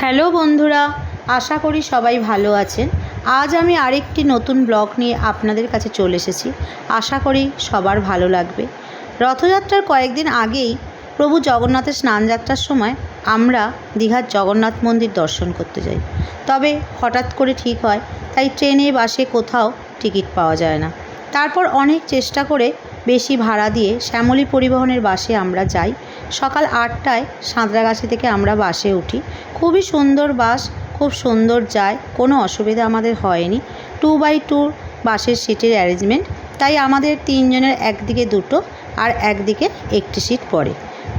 Hello বন্ধুরা, আশা করি সবাই ভালো আছেন। আজ আমি আরেকটি নতুন ব্লগ নিয়ে আপনাদের কাছে চলে এসেছি। আশা করি সবার ভালো লাগবে। রথযাত্রার কয়েকদিন আগেই প্রভু জগন্নাথের স্নানযাত্রার সময় আমরা দীঘার জগন্নাথ মন্দির দর্শন করতে যাই। তবে হঠাৎ করে ঠিক হয়, তাই ট্রেনে, বাসে কোথাও টিকিট পাওয়া যায় না। তারপর অনেক চেষ্টা করে বেশি ভাড়া দিয়ে শ্যামলী পরিবহনের বাসে আমরা যাই সকাল আটটায় সাঁতরাগাছি থেকে আমরা বাসে উঠি। খুবই সুন্দর বাস, খুব সুন্দর যায়, কোনো অসুবিধা আমাদের হয়নি। টু বাই টু বাসের সিটের অ্যারেঞ্জমেন্ট, তাই আমাদের তিনজনের একদিকে দুটো আর একদিকে একটি সিট পড়ে।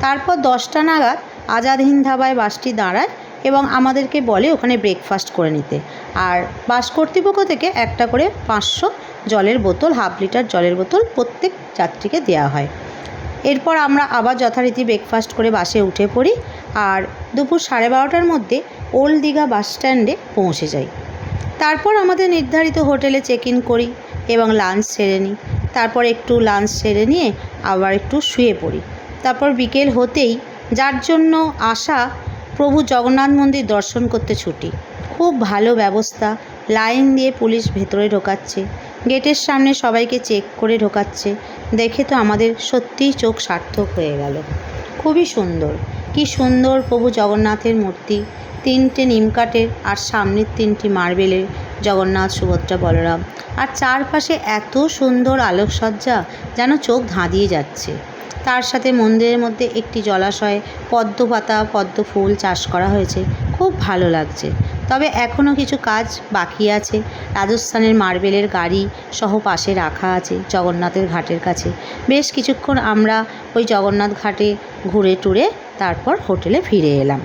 তারপর দশটা নাগাদ আজাদ হিন্দ ধাবায় বাসটি দাঁড়ায় এবং আমাদেরকে বলে ওখানে ব্রেকফাস্ট করে নিতে। আর বাস কর্তৃপক্ষ থেকে একটা করে পাঁচশো জলের বোতল হাফ লিটার জলের বোতল প্রত্যেক যাত্রীকে দেওয়া হয়। এরপর আমরা আবার যথারীতি ব্রেকফাস্ট করে বাসে উঠে পড়ি আর দুপুর সাড়ে বারোটার মধ্যে ওল্ড দীঘা বাস স্ট্যান্ডে পৌঁছে যাই। তারপর আমাদের নির্ধারিত হোটেলে চেক ইন করি এবং লাঞ্চ সেরে নিই। তারপর একটু লাঞ্চ সেরে নিয়ে আবার একটু শুয়ে পড়ি। তারপর বিকেল হতেই যার জন্য আসা প্রভু জগন্নাথ মন্দির দর্শন করতে ছুটি। খুব ভালো ব্যবস্থা, লাইন দিয়ে পুলিশ ভেতরে ঢোকাচ্ছে। গেটের সামনে সবাইকে চেক করে ঢোকাচ্ছে। দেখে তো আমাদের সত্যিই চোখ সার্থক হয়ে গেল। খুবই সুন্দর। কি সুন্দর প্রভু জগন্নাথের মূর্তি। তিনটে নিমকাঠের আর সামনের তিনটি মার্বেলের জগন্নাথ, সুভদ্রা, বলরাম। আর চারপাশে এত সুন্দর আলোকসজ্জা যেন চোখ ধাঁধিয়ে যাচ্ছে। তার সাথে মন্দিরের মধ্যে একটি জলাশয়ে পদ্ম পাতা, পদ্ম ফুল চাষ করা হয়েছে। খুব ভালো লাগছে। তবে এখনও কিছু কাজ বাকি আছে। রাজস্থানের মার্বেলের গাড়ি সহ পাশে রাখা আছে জগন্নাথের ঘাটের কাছে। বেশ কিছুক্ষণ আমরা ওই জগন্নাথ ঘাটে ঘুরে টুরে তারপর হোটেলে ফিরে এলাম।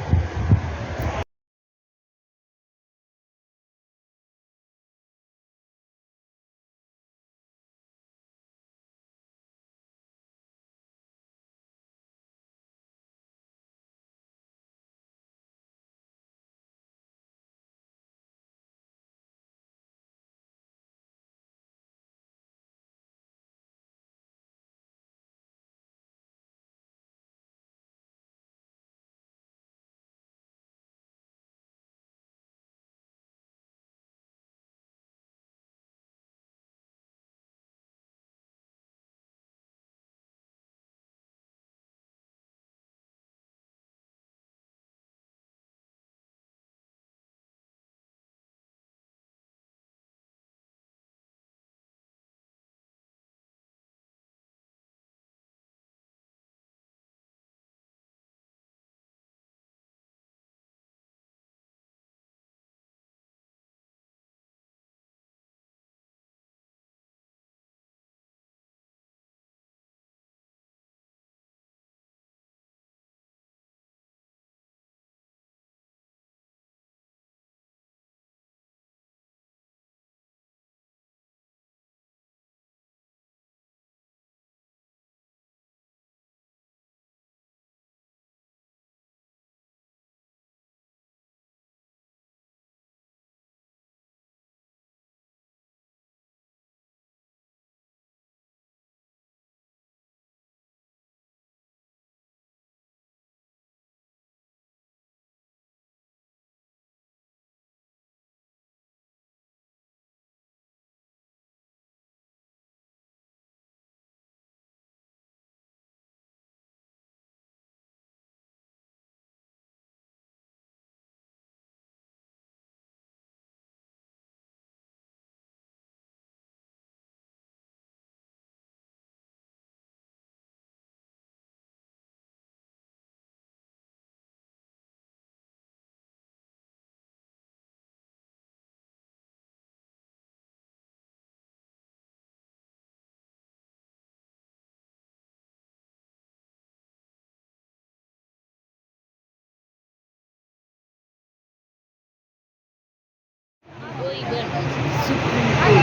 Super.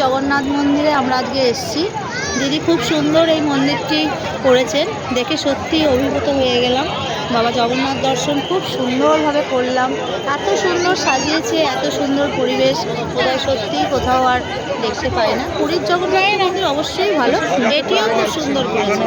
জগন্নাথ মন্দিরে আমরা আজকে এসেছি। দিদি খুব সুন্দর এই মন্দিরটি করেছেন। দেখে সত্যিই অভিভূত হয়ে গেলাম। বাবা জগন্নাথ দর্শন খুব সুন্দরভাবে করলাম। এত সুন্দর সাজিয়েছে, এত সুন্দর পরিবেশ। কোথায় সত্যিই কোথাও আর দেখতে পাই না। পুরীর জগন্নাথ মন্দির অবশ্যই ভালো। এটিও খুব সুন্দর করেছে।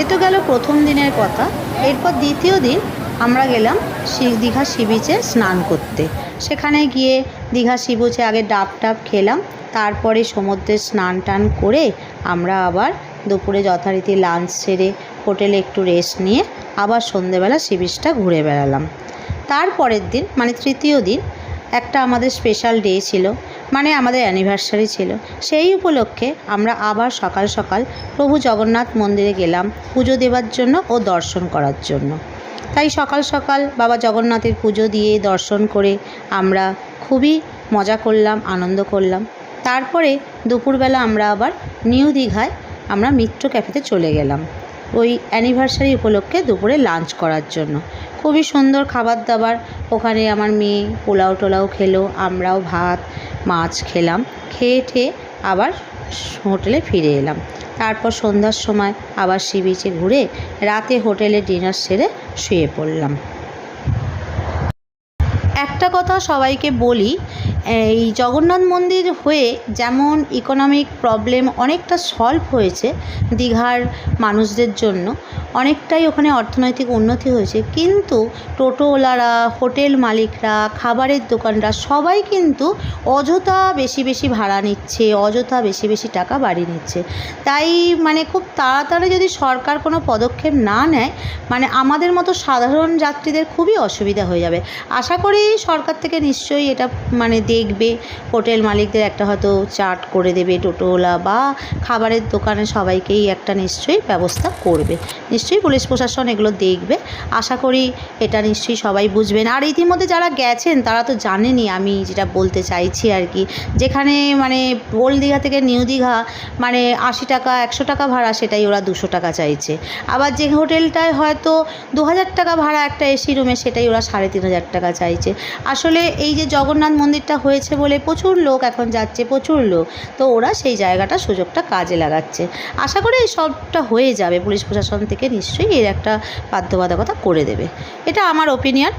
এ তো গেল প্রথম দিনের কথা। এরপর দ্বিতীয় দিন আমরা গেলাম দীঘা সি বিচে স্নান করতে। সেখানে গিয়ে দীঘা সি বিচে আগে ডাব টাব খেলাম, তারপরে সমুদ্রে স্নান টান করে আমরা আবার দুপুরে যথারীতি লাঞ্চ সেরে হোটেলে একটু রেস্ট নিয়ে আবার সন্ধেবেলা সি বিচটা ঘুরে বেড়ালাম। তারপরের দিন মানে তৃতীয় দিন, একটা আমাদের স্পেশাল ডে ছিল। মানে আমাদের অ্যানিভার্সারি ছিল। সেই উপলক্ষে আমরা আবার সকাল সকাল প্রভু জগন্নাথ মন্দিরে গেলাম পুজো দেওয়ার জন্য ও দর্শন করার জন্য। তাই সকাল সকাল বাবা জগন্নাথের পুজো দিয়ে দর্শন করে আমরা খুবই মজা করলাম, আনন্দ করলাম। তারপরে দুপুরবেলা আমরা আবার নিউ দীঘায় আমরা মিত্র ক্যাফেতে চলে গেলাম। ওই অ্যানিভার্সারি উপলক্ষে দুপুরে লাঞ্চ করার জন্য। খুবই সুন্দর খাবার দাবার। ওখানে আমার মেয়ে পোলাও টোলাও খেলো, আমরাও ভাত, মাছ খেলাম। খেয়ে ঠেয়ে আবার হোটেলে ফিরে এলাম। তারপর সন্ধ্যার সময় আবার সি বিচে ঘুরে রাতে হোটেলে ডিনার সেরে শুয়ে পড়লাম। একটা কথা সবাইকে বলি, এই জগন্নাথ মন্দির হয়ে যেমন ইকোনমিক প্রবলেম অনেকটা সলভ হয়েছে দীঘার মানুষদের জন্য অনেকটাই ওখানে অর্থনৈতিক উন্নতি হয়েছে। কিন্তু টোটোওয়ালারা, হোটেল মালিকরা, খাবারের দোকানরা সবাই কিন্তু অযথা বেশি বেশি ভাড়া নিচ্ছে, অযথা বেশি বেশি টাকা বাড়িয়ে নিচ্ছে। তাই মানে খুব তাড়াতাড়ি যদি সরকার কোনো পদক্ষেপ না নেয় মানে আমাদের মতো সাধারণ যাত্রীদের খুবই অসুবিধা হয়ে যাবে। আশা করি সরকার থেকে নিশ্চয়ই এটা মানে দেখবে, হোটেল মালিকদের একটা হয়তো চার্ট করে দেবে টোটোওয়ালা বা খাবারের দোকানে সবাইকেই একটা নিশ্চয়ই ব্যবস্থা করবে। নিশ্চয়ই পুলিশ প্রশাসন এগুলো দেখবে। আশা করি এটা নিশ্চয়ই সবাই বুঝবেন। আর ইতিমধ্যে যারা গেছেন, তারা তো জানেনই আমি যেটা বলতে চাইছি আর কি। যেখানে মানে ওল্ড দীঘা থেকে নিউ দীঘা মানে আশি টাকা, একশো টাকা ভাড়া সেটাই ওরা দুশো টাকা চাইছে। আবার যে হোটেলটায় হয়তো দু হাজার টাকা ভাড়া একটা এসি রুমে সেটাই ওরা সাড়ে তিন হাজার টাকা চাইছে। আসলে এই যে জগন্নাথ মন্দিরটা হয়েছে বলে প্রচুর লোক এখন যাচ্ছে, প্রচুর লোক। তো ওরা সেই জায়গাটা সুযোগটা কাজে লাগাচ্ছে। আশা করি এই সবটা হয়ে যাবে পুলিশ প্রশাসন থেকে নিশ্চয়ই এর একটা বাধ্যবাধকতা করে দেবে। এটা আমার ওপিনিয়ন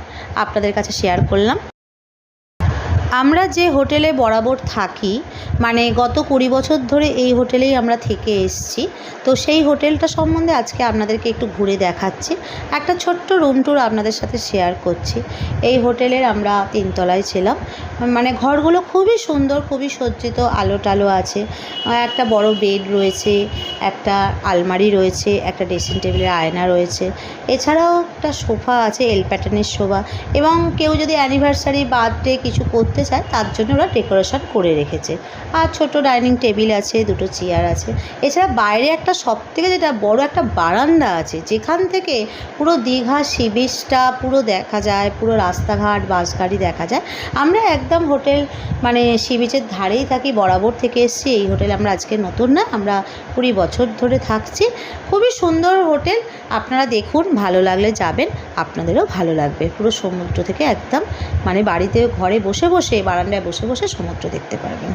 আপনাদের কাছে শেয়ার করলাম। আমরা যে হোটেলে বরাবর থাকি মানে গত কুড়ি বছর ধরে এই হোটেলেই আমরা থেকে এসেছি, তো সেই হোটেলটা সম্বন্ধে আজকে আপনাদেরকে একটু ঘুরে দেখাচ্ছি। একটা ছোট্ট রুম ট্যুর আপনাদের সাথে শেয়ার করছি। এই হোটেলের আমরা তিনতলায় ছিলাম। মানে ঘরগুলো খুবই সুন্দর, খুবই সজ্জিত আলো টালো আছে। একটা বড় বেড রয়েছে, একটা আলমারি রয়েছে, একটা ড্রেসিং টেবিলের আয়না রয়েছে। এছাড়াও একটা সোফা আছে, এল প্যাটার্নের সোফা। এবং কেউ যদি অ্যানিভার্সারি, বার্থডে কিছু করতে চায় তার জন্য ওরা ডেকোরেশন করে রেখেছে। আর ছোট ডাইনিং টেবিল আছে, দুটো চেয়ার আছে। এছাড়া বাইরে একটা সব থেকে যেটা বড় একটা বারান্দা আছে, যেখান থেকে পুরো দীঘা সি বিচটা পুরো দেখা যায়, পুরো রাস্তাঘাট বাস গাড়ি দেখা যায়। আমরা একদম হোটেল মানে সি বিচের ধারেই থাকি, বরাবর থেকে এসেছি। এই হোটেল আমরা আজকে নতুন না, আমরা কুড়ি বছর ধরে থাকছি। খুবই সুন্দর হোটেল, আপনারা দেখুন, ভালো লাগলে যাবেন, আপনাদেরও ভালো লাগবে। পুরো সমুদ্র থেকে একদম মানে বাড়িতে ঘরে বসে বসে বারান্দায় বসে বসে সমুদ্র দেখতে পারবেন।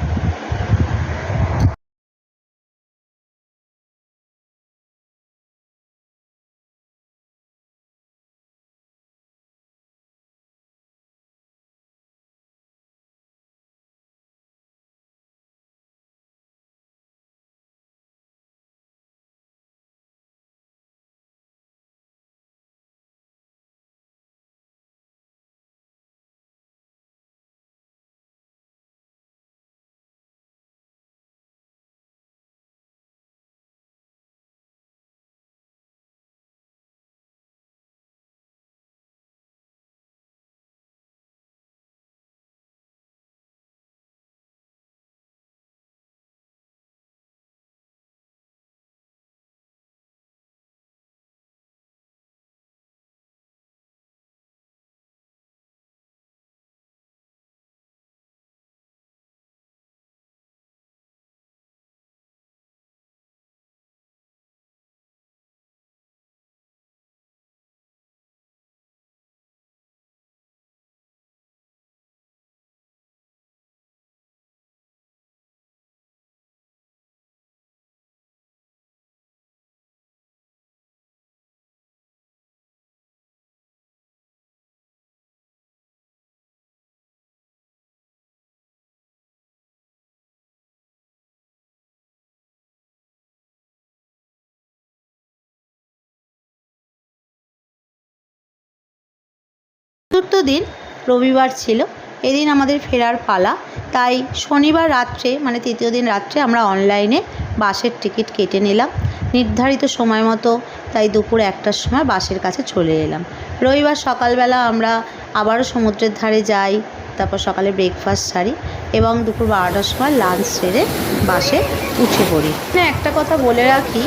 চতুর্থ দিন রবিবার ছিল। এদিন আমাদের ফেরার পালা। তাই শনিবার রাত্রে মানে তৃতীয় দিন রাত্রে আমরা অনলাইনে বাসের টিকিট কেটে নিলাম। নির্ধারিত সময় মতো, তাই দুপুর একটার সময় বাসের কাছে চলে এলাম। রবিবার সকালবেলা আমরা আবারও সমুদ্রের ধারে যাই, তারপর সকালে ব্রেকফাস্ট সারি এবং দুপুর বারোটার সময় লাঞ্চ সেরে বাসে উঠে পড়ি। হ্যাঁ একটা কথা বলে রাখি,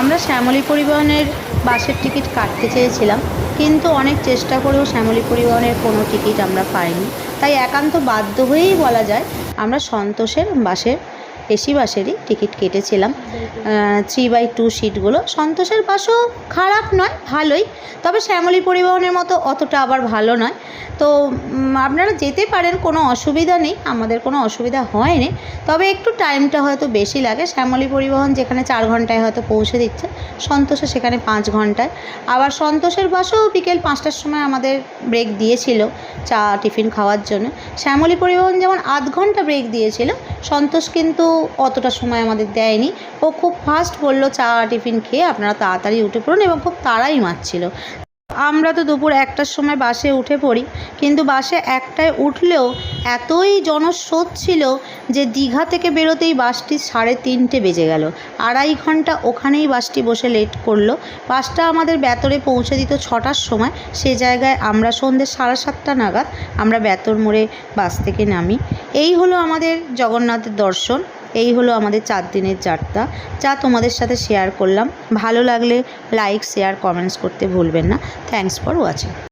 আমরা শ্যামলী পরিবহনের বাসের টিকিট কাটতে চেয়েছিলাম। কিন্তু অনেক চেষ্টা করেও শ্যামলী পরিবহনের কোনো টিকিট আমরা পাইনি। তাই একান্ত বাধ্য হয়েই বলা যায়, আমরা সন্তোষের বাসের এসি বাসেরই টিকিট কেটেছিলাম। থ্রি বাই টু সিটগুলো সন্তোষের বাসও খারাপ নয়, ভালোই। তবে শ্যামলী পরিবহনের মতো অতটা আবার ভালো নয়। তো আপনারা যেতে পারেন, কোনো অসুবিধা নেই, আমাদের কোনো অসুবিধা হয়নি। তবে একটু টাইমটা হয়তো বেশি লাগে। শ্যামলী পরিবহন যেখানে চার ঘন্টায় হয়তো পৌঁছে দিচ্ছে, সন্তোষে সেখানে পাঁচ ঘন্টায়। আবার সন্তোষের বাসও বিকেল পাঁচটার সময় আমাদের ব্রেক দিয়েছিল চা, টিফিন খাওয়ার জন্য। শ্যামলী পরিবহন যেমন আধ ঘণ্টা ব্রেক দিয়েছিল, সন্তোষ কিন্তু অতটা সময় আমাদের দেয়নি। ও খুব ফাস্ট বলল, চা টিফিন খেয়ে আপনারা তাড়াতাড়ি উঠে পড়ুন এবং খুব তাড়াই মারছিল। আমরা তো দুপুর একটার সময় বাসে উঠে পড়ি, কিন্তু বাসে একটায় উঠলেও এতই জনস্রোত ছিল যে দীঘা থেকে বেরোতেই বাসটি সাড়ে তিনটে বেজে গেল। আড়াই ঘণ্টা ওখানেই বাসটি বসে লেট করল। বাসটা আমাদের বেতরে পৌঁছে দিত ছটার সময়। সে জায়গায় আমরা সন্ধ্যে সাড়ে সাতটা নাগাদ আমরা বেতর মোড়ে বাস থেকে নামি। এই হলো আমাদের জগন্নাথের দর্শন। এই হলো আমাদের চার দিনের চারটা। যা তোমাদের সাথে শেয়ার করলাম। ভালো লাগলে লাইক শেয়ার কমেন্টস করতে ভুলবেন না। Thanks for watching